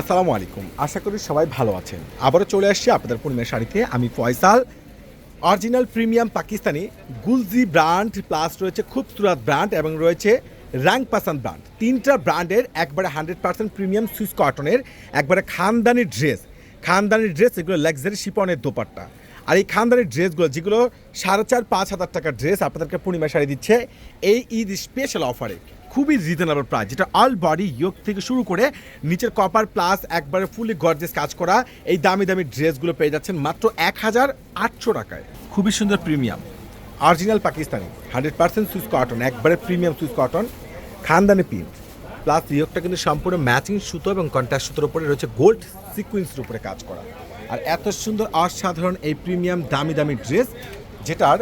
আসসালামু আলাইকুম। আশা করি সবাই ভালো আছেন। আবারও চলে আসছি আপনাদের পূর্ণিমার শাড়িতে। আমি Faisal, original premium Pakistani Gulji brand plus রয়েছে খুব সুরাত ব্র্যান্ড এবং রয়েছে র্যাঙ্ক পাসান ব্র্যান্ড। তিনটা ব্র্যান্ডের একবারে হান্ড্রেড পার্সেন্ট প্রিমিয়াম সুইস কটনের একবারে খানদানি ড্রেস। খানদানি ড্রেস, এগুলো লাক্সারি শিপনের দোপাট্টা। আর এই খানদানি ড্রেসগুলো, যেগুলো সাড়ে চার, পাঁচ হাজার টাকার ড্রেস আপনাদেরকে পূর্ণিমা শাড়ি দিচ্ছে, এই ঈদ স্পেশাল অফারে খুবই রিজনেবল প্রাইস যেটা অল বডি ইয়োগ থেকে শুরু করে নিচের কপার প্লাস একবারে ফুলি গর্জেস কাজ করা এই দামি দামি ড্রেসগুলো পেয়ে যাচ্ছেন মাত্র এক হাজার আটশো টাকায়। খুবই সুন্দর premium original Pakistani hundred percent Swiss cotton একবারে প্রিমিয়াম সুইস কটন খানদানি প্রিন্ট প্লাস ইয়োগটা কিন্তু সম্পূর্ণ ম্যাচিং সুতো এবং কন্ট্রাস্ট সুতোর উপরে রয়েছে গোল্ড সিকুয়েন্সের উপরে কাজ করা। আর এত সুন্দর অসাধারণ এই প্রিমিয়াম দামি দামি ড্রেস যেটার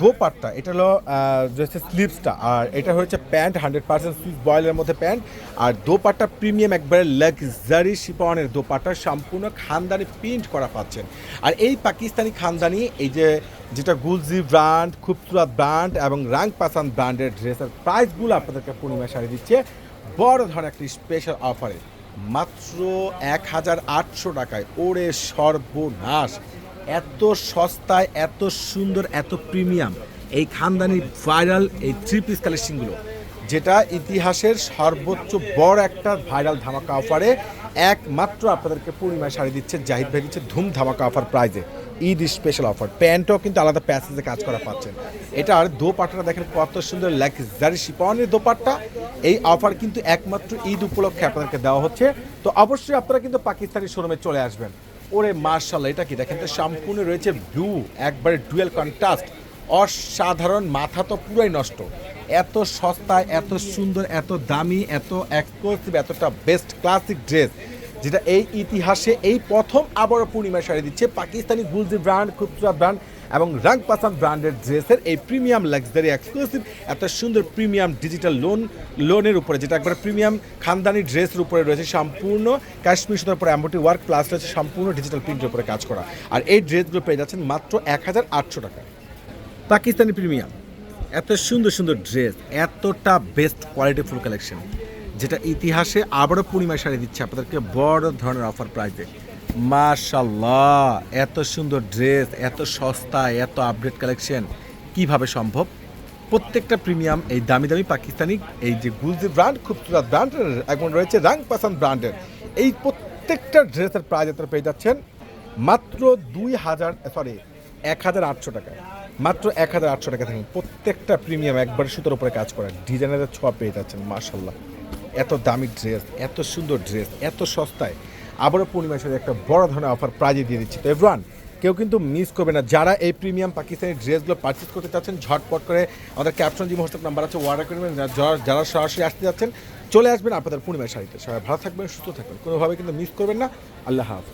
দোপাট্টা এটা হলো আহ, রয়েছে স্লিভসটা আর এটা হচ্ছে প্যান্ট হান্ড্রেড পার্সেন্ট সুইচ বয়েলের মধ্যে প্যান্ট আর দোপাট্টা প্রিমিয়াম একবারে লাক্সারি শিপনের দোপাট্টা সম্পূর্ণ খানদানি প্রিন্ট করা পাচ্ছেন। আর এই পাকিস্তানি খানদানি এই যে যেটা গুলজি ব্র্যান্ড খুবসুরাত ব্র্যান্ড এবং রাং পাসান ব্র্যান্ডের ড্রেসের প্রাইসগুলো আপনাদেরকে পূর্ণিমা শাড়ি দিচ্ছে বড় ধরনের একটি স্পেশাল অফারে মাত্র এক হাজার আটশো টাকায়। ওরে সর্বনাশ। এত সস্তায়, এত সুন্দর, এত প্রিমিয়াম। এই খানদানি ভাইরাল, এই থ্রি পিস কালেকশনগুলো যেটা ইতিহাসের সর্বোচ্চ বড় একটা ভাইরাল ধামাকা অফারে একমাত্র আপনাদেরকে পূর্ণিমায় শাড়ি দিচ্ছে জাহিদ ভাই দিচ্ছে ধুম ধামাকা অফার প্রাইজে ঈদ স্পেশাল অফার প্যান্টও কিন্তু আলাদা প্যাসেজে কাজ করা পাচ্ছেন। এটা আর দোপাট্টাটা দেখেন কত সুন্দর লাক্সারি শিপনের দোপাট্টা। এই অফার কিন্তু একমাত্র ঈদ উপলক্ষে আপনাদেরকে দেওয়া হচ্ছে। তো অবশ্যই আপনারা কিন্তু পাকিস্তানি শোরুমে চলে আসবেন। ওরে মার্শাল এটা কি? দেখেন তো সম্পূর্ণ রয়েছে ব্লু একবারে ডুয়েল কন্ট্রাস্ট অসাধারণ, মাথা তো পুরোই নষ্ট। এত সস্তায় এত সুন্দর, এত দামি, এত এক্সক্লুসিভ এতটা বেস্ট ক্লাসিক ড্রেস যেটা এই ইতিহাসে এই প্রথম আবারও পূর্ণিমা শাড়ি দিচ্ছে পাকিস্তানি গুলজি ব্র্যান্ড খুচরা ব্র্যান্ড এবং রং পাসান ব্র্যান্ডের ড্রেসের এই প্রিমিয়াম লাক্সারি এক্সক্লুসিভ এত সুন্দর প্রিমিয়াম ডিজিটাল লোন লোনের উপরে, যেটা একবার প্রিমিয়াম খানদানি ড্রেসের উপরে রয়েছে সম্পূর্ণ কাশ্মীর সুতার উপরে অ্যাম্বোটি ওয়ার্ক প্লাস রয়েছে সম্পূর্ণ ডিজিটাল প্রিন্টের উপরে কাজ করা। আর এই ড্রেসগুলো পেয়ে যাচ্ছেন মাত্র এক হাজার আটশো টাকা পাকিস্তানি প্রিমিয়াম এত সুন্দর সুন্দর ড্রেস এতটা বেস্ট কোয়ালিটি ফুল কালেকশন যেটা ইতিহাসে আবারও পূর্ণিমা শাড়ি দিচ্ছে আপনাদেরকে বড় ধরনের অফার প্রাইজে মাশাল্লাহ এত সুন্দর ড্রেস এত সস্তা, এত আপডেট কালেকশন কীভাবে সম্ভব? প্রত্যেকটা প্রিমিয়াম এই দামি দামি পাকিস্তানি, এই যে গুলজি ব্র্যান্ড খুবসুরাত ব্র্যান্ড এখন রয়েছে রাং পাসান ব্র্যান্ডের এই প্রত্যেকটা ড্রেসের প্রাইজ আপনারা পেয়ে যাচ্ছেন মাত্র দুই হাজার সরি এক হাজার আটশো টাকা মাত্র এক হাজার আটশো টাকা থাকেন প্রত্যেকটা প্রিমিয়াম একবার সুতোর উপরে কাজ করা। ডিজাইনের ছোঁয়া পেয়ে যাচ্ছেন মার্শাল্লাহ এত দামি ড্রেস, এত সুন্দর ড্রেস, এত সস্তায়। আবারও পূর্ণিমা সাথে একটা বড় ধরনের অফার প্রাইজে দিয়ে দিচ্ছি। তো এভরান কেউ কিন্তু মিস করবে না। যারা এই প্রিমিয়াম পাকিস্তানি ড্রেসগুলো পারচেস করতে চাচ্ছেন, ঝটপট করে আমাদের ক্যাপশন জি হোয়াটসঅ্যাপ নাম্বার আছে অর্ডার করবেন যারা যারা সরাসরি আসতে যাচ্ছেন, চলে আসবেন আপনাদের পূর্ণিমা শাড়িতে। সবাই ভালো থাকবেন, সুস্থ থাকবেন। কোনোভাবে কিন্তু মিস করবেন না। আল্লাহ হাফিজ।